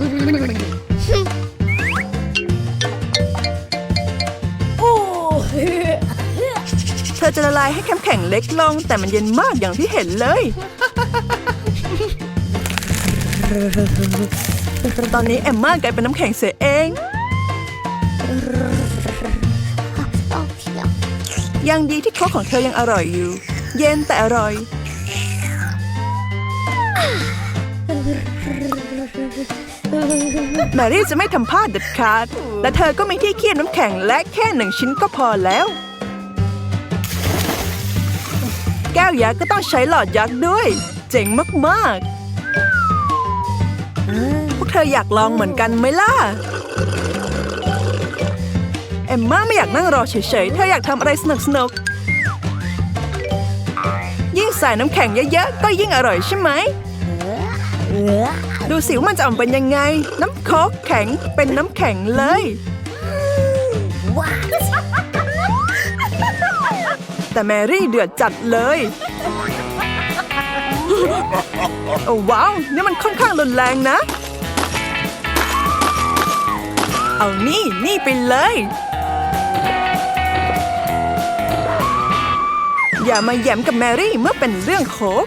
เธอจะละลายให้แข็งแข็งเล็กลง แต่มันเย็นมากอย่างที่เห็นเลย ตอนนี้แอมมากลายเป็นน้ำแข็งเสียเอง ยังดีที่โค้กของเธอยังอร่อยอยู่ เย็นแต่อร่อย แมรี่จะไม่ทำพลาดเด็ดขาด และเธอก็มีที่เคี่ยวน้ำแข็งและแค่หนึ่งชิ้นก็พอแล้ว แก้วยักษ์ก็ต้องใช้หลอดยักษ์ด้วย เจ๋งมากๆ พวกเธออยากลองเหมือนกันไหมล่ะ เอมม่าไม่อยากนั่งรอเฉยๆ เธออยากทำอะไรสนุกๆ ยิ่งใส่น้ำแข็งเยอะๆ ก็ยิ่งอร่อยใช่ไหม ดูสิว่ามันจะออกมาเป็นยังไง น้ำโค้กแข็งเป็นน้ำแข็งเลย แต่แมรี่เดือดจัดเลย โอ้ว้าวนี่มันค่อนข้างรุนแรงนะ เอานี่นี่ไปเลย อย่ามาแย้มกับแมรี่เมื่อเป็นเรื่องโคก